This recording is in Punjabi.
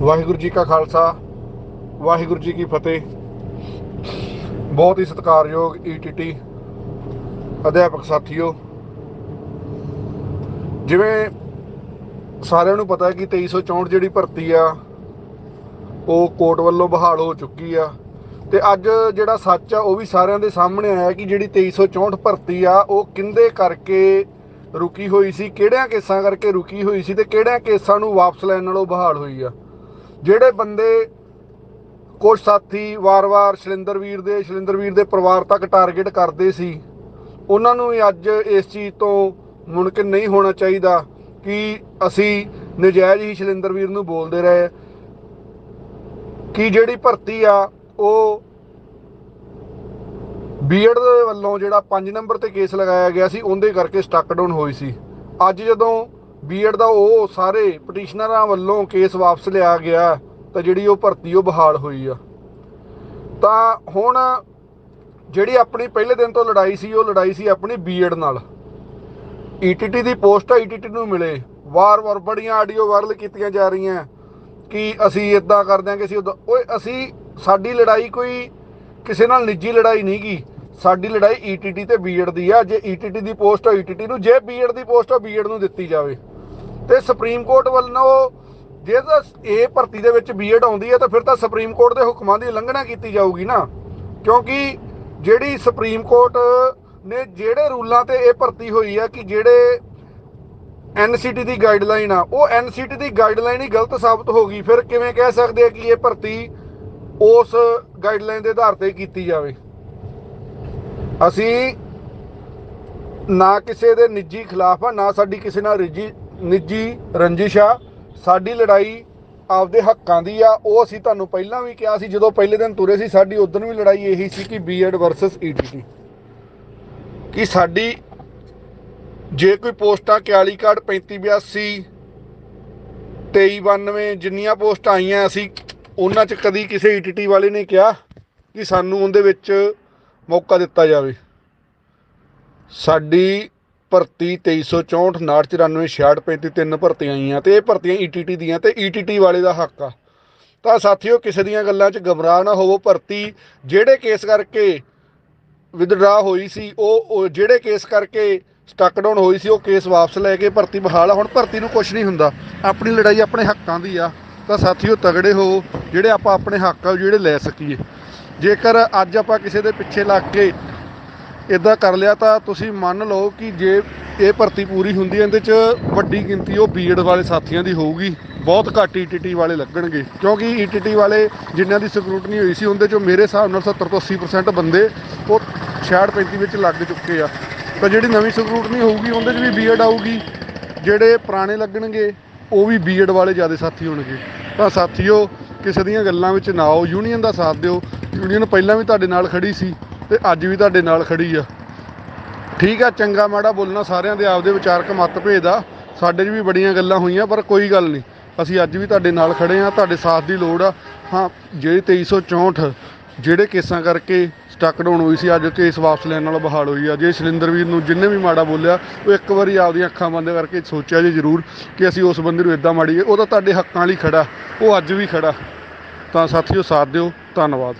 ਵਾਹਿਗੁਰੂ ਜੀ ਕਾ ਖਾਲਸਾ, ਵਾਹਿਗੁਰੂ ਜੀ ਕੀ ਫਤਿਹ। ਬਹੁਤ ਹੀ ਸਤਿਕਾਰਯੋਗ ਈਟੀਟੀ ਅਧਿਆਪਕ ਸਾਥੀਓ। ਜਿਵੇਂ ਸਾਰਿਆਂ ਨੂੰ ਪਤਾ ਹੈ ਕਿ 2364 ਜਿਹੜੀ ਭਰਤੀ ਆ, ਉਹ ਕੋਰਟ ਵੱਲੋਂ ਬਹਾਲ ਹੋ ਚੁੱਕੀ ਆ। ਤੇ ਅੱਜ ਜਿਹੜਾ ਸੱਚ ਆ, ਉਹ ਵੀ ਸਾਰਿਆਂ ਦੇ ਸਾਹਮਣੇ ਆਇਆ ਕਿ ਜਿਹੜੀ 2364 ਭਰਤੀ ਆ, ਉਹ ਕਿੰਦੇ ਕਰਕੇ ਰੁਕੀ ਹੋਈ ਸੀ, ਕਿਹੜਿਆਂ ਕੇਸਾਂ ਕਰਕੇ ਰੁਕੀ ਹੋਈ ਸੀ ਤੇ ਕਿਹੜਿਆਂ ਕੇਸਾਂ ਨੂੰ ਵਾਪਸ ਲੈਣ ਨਾਲੋਂ ਬਹਾਲ ਹੋਈ ਆ? ਜਿਹੜੇ ਬੰਦੇ ਕੁਝ ਸਾਥੀ ਵਾਰ-ਵਾਰ ਸ਼ਲਿੰਦਰ ਵੀਰ ਦੇ ਸ਼ਲਿੰਦਰ ਵੀਰ ਦੇ ਪਰਿਵਾਰ ਤੱਕ ਟਾਰਗੇਟ ਕਰਦੇ ਸੀ, ਉਹਨਾਂ ਨੂੰ ਵੀ ਅੱਜ ਇਸ ਚੀਜ਼ ਤੋਂ ਮੁਮਕਿਨ ਨਹੀਂ ਹੋਣਾ ਚਾਹੀਦਾ ਕਿ ਅਸੀਂ ਨਜਾਇਜ਼ ਹੀ ਸ਼ਲਿੰਦਰ ਵੀਰ ਨੂੰ ਬੋਲਦੇ ਰਹੇ। ਕਿ ਜਿਹੜੀ ਭਰਤੀ ਆ, ਉਹ ਬੀਐਡ ਦੇ ਵੱਲੋਂ ਜਿਹੜਾ 5 ਨੰਬਰ ਤੇ ਕੇਸ ਲਗਾਇਆ ਗਿਆ ਸੀ, ਉਹਦੇ ਕਰਕੇ ਸਟਕ ਡਾਊਨ ਹੋਈ ਸੀ। ਅੱਜ ਜਦੋਂ ਬੀਐਡ ਦਾ ਉਹ ਸਾਰੇ ਪਟੀਸ਼ਨਰਾਂ ਵੱਲੋਂ ਕੇਸ ਵਾਪਸ ਲਿਆ ਗਿਆ ਤਾਂ ਜਿਹੜੀ ਉਹ ਭਰਤੀ ਉਹ ਬਹਾਲ ਹੋਈ ਆ। ਤਾਂ ਹੁਣ ਜਿਹੜੀ ਆਪਣੀ ਪਹਿਲੇ ਦਿਨ ਤੋਂ ਲੜਾਈ ਸੀ, ਉਹ ਲੜਾਈ ਸੀ ਆਪਣੀ ਬੀਐਡ ਨਾਲ। ਈਟੀਟੀ ਦੀ ਪੋਸਟ ਆ ਈਟੀਟੀ ਨੂੰ ਮਿਲੇ। ਵਾਰ-ਵਾਰ ਬੜੀਆਂ ਆਡੀਓ ਵਾਇਰਲ ਕੀਤੀਆਂ ਜਾ ਰਹੀਆਂ ਕਿ ਅਸੀਂ ਇਦਾਂ ਹਾਂ ਕਿ ਅਸੀਂ ਉਦਾਂ ਓਏ, ਅਸੀਂ, ਸਾਡੀ ਲੜਾਈ ਕੋਈ ਕਿਸੇ ਨਾਲ ਨਿੱਜੀ ਲੜਾਈ ਨਹੀਂ ਗੀ। ਸਾਡੀ ਲੜਾਈ ਈਟੀਟੀ ਤੇ ਬੀਐਡ ਦੀ ਆ। ਜੇ ਈਟੀਟੀ ਦੀ ਪੋਸਟ ਆ ਈਟੀਟੀ ਨੂੰ ਜੇ ਬੀਐਡ ਦੀ ਪੋਸਟ ਆ ਬੀਐਡ ਨੂੰ ਦਿੱਤੀ ਜਾਵੇ। ਤੇ ਸੁਪਰੀਮ ਕੋਰਟ ਵੱਲੋਂ ਜੇ ਤਾਂ ਇਹ ਭਰਤੀ ਦੇ ਵਿੱਚ ਬੀਐਡ ਆਉਂਦੀ ਹੈ, ਤਾਂ ਫਿਰ ਤਾਂ ਸੁਪਰੀਮ ਕੋਰਟ ਦੇ ਹੁਕਮਾਂ ਦੀ ਉਲੰਘਣਾ ਕੀਤੀ ਜਾਊਗੀ ਨਾ। ਕਿਉਂਕਿ ਜਿਹੜੀ ਸੁਪਰੀਮ ਕੋਰਟ ਨੇ ਜਿਹੜੇ ਰੂਲਾਂ ਤੇ ਇਹ ਭਰਤੀ ਹੋਈ ਆ ਕਿ ਜਿਹੜੇ ਐਨਸੀਟੀ ਦੀ ਗਾਈਡਲਾਈਨ ਆ, ਉਹ ਐਨਸੀਟੀ ਦੀ ਗਾਈਡਲਾਈਨ ਹੀ ਗਲਤ ਸਾਬਤ ਹੋ ਗਈ, ਫਿਰ ਕਿਵੇਂ ਕਹਿ ਸਕਦੇ ਆ ਕਿ ਇਹ ਭਰਤੀ ਉਸ ਗਾਈਡਲਾਈਨ ਦੇ ਆਧਾਰ ਤੇ ਕੀਤੀ ਜਾਵੇ? ਅਸੀਂ ਨਾ ਕਿਸੇ ਦੇ ਨਿੱਜੀ ਖਿਲਾਫ ਆ, ਨਾ ਸਾਡੀ ਕਿਸੇ ਨਾਲ ਰਿਜੀ ਨਿੱਜੀ ਰੰਜਿਸ਼ ਆ, ਸਾਡੀ ਲੜਾਈ ਆਪਦੇ ਹੱਕਾਂ ਦੀ ਆ, ਉਹ ਅਸੀਂ ਤੁਹਾਨੂੰ ਪਹਿਲਾਂ ਵੀ ਕਿਹਾ ਸੀ, ਜਦੋਂ ਪਹਿਲੇ ਦਿਨ ਤੁਰੇ ਸੀ, ਸਾਡੀ ਉਦੋਂ ਵੀ ਲੜਾਈ ਇਹੀ ਸੀ ਕਿ ਬੀਐਡ ਵਰਸਸ ਈਟੀਟੀ ਕਿ ਸਾਡੀ ਜੇ ਕੋਈ ਪੋਸਟਾਂ 41 ਕਾਰਡ 3582 2392 ਜਿੰਨੀਆਂ ਪੋਸਟਾਂ ਆਈਆਂ ਅਸੀਂ, ਉਹਨਾਂ 'ਚ ਕਦੀ ਕਿਸੇ ਈਟੀਟੀ ਵਾਲੇ ਨੇ ਕਿਹਾ ਕਿ ਸਾਨੂੰ ਉਹਦੇ ਵਿੱਚ ਮੌਕਾ ਦਿੱਤਾ ਜਾਵੇ। ਸਾਡੀ ਭਰਤੀ 2364 94 66 35 ਤਿੰਨ ਭਰਤੀਆਂ ਆਈਆਂ ਤੇ ਇਹ ਭਰਤੀਆਂ ਈਟੀਟੀ ਦੀਆਂ ਤੇ ਈਟੀਟੀ ਵਾਲੇ ਦਾ ਹੱਕ ਆ। ਤਾਂ ਸਾਥੀਓ, ਕਿਸੇ ਦੀਆਂ ਗੱਲਾਂ 'ਚ ਗਮਰਾਹ ਨਾ ਹੋਵੋ, ਭਰਤੀ ਜਿਹੜੇ ਕੇਸ ਕਰਕੇ ਵਿਦਡਰਾ ਹੋਈ ਸੀ, ਉਹ ਉਹ ਜਿਹੜੇ ਕੇਸ ਕਰਕੇ ਸਟਕ ਡਾਊਨ ਹੋਈ ਸੀ, ਉਹ ਕੇਸ ਵਾਪਸ ਲੈ ਕੇ ਭਰਤੀ ਬਹਾਲ ਹੁਣ ਭਰਤੀ ਨੂੰ ਕੁਝ ਨਹੀਂ ਹੁੰਦਾ, ਆਪਣੀ ਲੜਾਈ ਆਪਣੇ ਹੱਕਾਂ ਦੀ ਆ। ਤਾਂ ਸਾਥੀਓ, ਤਗੜੇ ਹੋ, ਜਿਹੜੇ ਆਪਾਂ ਆਪਣੇ ਹੱਕ ਆ ਜਿਹੜੇ ਲੈ ਸਕੀਏ। ਜੇਕਰ ਅੱਜ ਆਪਾਂ ਕਿਸੇ ਦੇ ਪਿੱਛੇ ਲੱਗ ਕੇ ਇਦਾਂ ਕਰ ਲਿਆ ਤਾਂ ਤੁਸੀਂ ਮੰਨ ਲਓ ਕਿ ਜੇ ਇਹ ਭਰਤੀ ਪੂਰੀ ਹੁੰਦੀ ਹੈ, ਇਹਦੇ 'ਚ ਵੱਡੀ ਗਿਣਤੀ ਉਹ ਬੀਐਡ ਵਾਲੇ ਸਾਥੀਆਂ ਦੀ ਹੋਊਗੀ। ਬਹੁਤ ਘੱਟ ਈਟੀਟੀ ਵਾਲੇ ਲੱਗਣਗੇ। ਕਿਉਂਕਿ ਈਟੀਟੀ ਵਾਲੇ ਜਿਨ੍ਹਾਂ ਦੀ ਸਕਰੂਟਨੀ ਹੋਈ ਸੀ, ਉਹਦੇ 'ਚੋਂ ਮੇਰੇ ਹਿਸਾਬ ਨਾਲ 70 ਤੋਂ 80% ਬੰਦੇ ਉਹ 66 35 ਵਿੱਚ ਲੱਗ ਚੁੱਕੇ ਆ। ਤਾਂ ਜਿਹੜੀ ਨਵੀਂ ਸਕਰੂਟਨੀ ਹੋਊਗੀ, ਉਹਦੇ 'ਚ ਵੀ ਬੀਐਡ ਆਊਗੀ। ਜਿਹੜੇ ਪੁਰਾਣੇ ਲੱਗਣਗੇ, ਉਹ ਵੀ ਬੀਐਡ ਵਾਲੇ ਜ਼ਿਆਦਾ ਸਾਥੀ ਹੋਣਗੇ। ਤਾਂ ਸਾਥੀਓ, ਕਿਸੇ ਦੀਆਂ ਗੱਲਾਂ ਵਿੱਚ ਨਾ ਆਓ। ਯੂਨੀਅਨ ਦਾ ਸਾਥ ਦਿਓ। ਯੂਨੀਅਨ ਪਹਿਲਾਂ ਵੀ ਤੁਹਾਡੇ ਨਾਲ ਖੜੀ ਸੀ। ਤੇ ਅੱਜ ਵੀ ਤੁਹਾਡੇ ਨਾਲ ਖੜੀ ਆ। ਠੀਕ ਆ, ਚੰਗਾ ਮਾੜਾ ਬੋਲਣਾ ਸਾਰਿਆਂ ਦੇ, ਆਪਦੇ ਵਿਚਾਰਕ ਮਤਭੇਦ ਆ। ਸਾਡੇ 'ਚ ਵੀ ਬੜੀਆਂ ਗੱਲਾਂ ਹੋਈਆਂ, ਪਰ ਕੋਈ ਗੱਲ ਨਹੀਂ। ਅਸੀਂ ਅੱਜ ਵੀ ਤੁਹਾਡੇ ਨਾਲ ਖੜੇ ਆ, ਤੁਹਾਡੇ ਸਾਥ ਦੀ ਲੋੜ ਆ। ਹਾਂ, ਜਿਹੜੀ 2364 ਜਿਹੜੇ ਕੇਸਾਂ ਕਰਕੇ ਸਟਕ ਡਾਊਨ ਹੋਈ ਸੀ, ਅੱਜ ਕੇਸ ਵਾਪਸ ਲੈਣ ਨਾਲ ਬਹਾਲ ਹੋਈ ਆ। ਜੇ ਸ਼ਲਿੰਦਰ ਵੀਰ ਨੂੰ ਜਿੰਨੇ ਵੀ ਮਾੜਾ ਬੋਲਿਆ, ਉਹ ਇੱਕ ਵਾਰੀ ਆਪਦੀਆਂ ਅੱਖਾਂ ਬੰਦ ਕਰਕੇ ਸੋਚਿਆ ਜੇ ਜ਼ਰੂਰ ਕਿ ਅਸੀਂ ਉਸ ਬੰਦੇ ਨੂੰ ਇਦਾਂ ਮਾੜੀਏ ਉਹ ਤਾਂ ਤੁਹਾਡੇ ਹੱਕਾਂ ਲਈ ਖੜਾ, ਉਹ ਅੱਜ ਵੀ ਖੜਾ। ਤਾਂ ਸਾਥੀਓ, ਸਾਥ ਦਿਓ। ਧੰਨਵਾਦ।